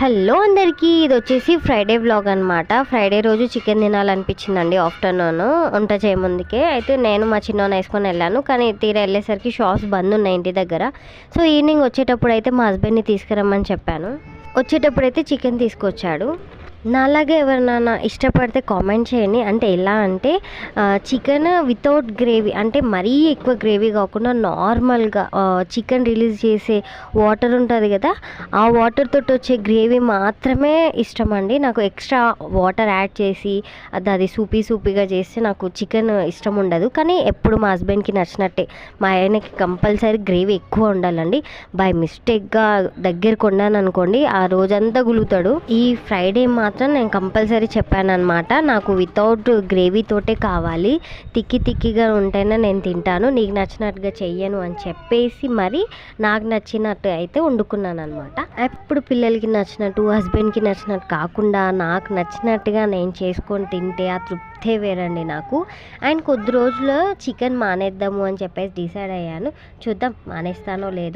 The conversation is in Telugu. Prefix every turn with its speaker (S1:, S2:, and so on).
S1: హలో అందరికీ ఇది వచ్చేసి ఫ్రైడే వ్లాగ్ అనమాట ఫ్రైడే రోజు చికెన్ తినాలనిపించిందండి ఆఫ్టర్నూన్ వంట చేయముందుకే. అయితే నేను మా చిన్న వేసుకొని వెళ్ళాను కానీ తీరా వెళ్ళేసరికి షాప్స్ బంద్ ఉన్నాయి ఇంటి దగ్గర. సో ఈవినింగ్ వచ్చేటప్పుడు అయితే మా హస్బెండ్ని తీసుకురమ్మని చెప్పాను. వచ్చేటప్పుడు అయితే చికెన్ తీసుకొచ్చాడు. నాలాగే ఎవరినైనా ఇష్టపడితే కామెంట్ చేయండి. అంటే ఎలా అంటే చికెన్ వితౌట్ గ్రేవీ అంటే మరీ ఎక్కువ గ్రేవీ కాకుండా నార్మల్గా చికెన్ రిలీజ్ చేసే వాటర్ ఉంటుంది కదా ఆ వాటర్ తోటి వచ్చే గ్రేవీ మాత్రమే ఇష్టం అండి. నాకు ఎక్స్ట్రా వాటర్ యాడ్ చేసి అది అది సూపీ సూపీగా చేస్తే నాకు చికెన్ ఇష్టం ఉండదు. కానీ ఎప్పుడు మా హస్బెండ్కి నచ్చినట్టే. మా ఆయనకి కంపల్సరీ గ్రేవీ ఎక్కువ ఉండాలండి. బై మిస్టేక్గా దగ్గరకు వండాను అనుకోండి ఆ రోజంతా గులుతాడు ఈ ఫ్రైడే మా మాత్రం నేను కంపల్సరీ చెప్పాను అనమాట నాకు వితౌట్ గ్రేవీ తోటే కావాలి. తిక్కి తిక్కిగా ఉంటేనే నేను తింటాను. నీకు నచ్చినట్టుగా చెయ్యను అని చెప్పేసి మరి నాకు నచ్చినట్టు అయితే వండుకున్నాను అనమాట ఎప్పుడు పిల్లలకి నచ్చినట్టు హస్బెండ్కి నచ్చినట్టు కాకుండా నాకు నచ్చినట్టుగా నేను చేసుకొని తింటే ఆ తృప్తే వేరండి నాకు. అండ్ కొద్ది రోజులు చికెన్ మానేద్దాము అని చెప్పేసి డిసైడ్ అయ్యాను. చూద్దాం మానేస్తానో లేదో.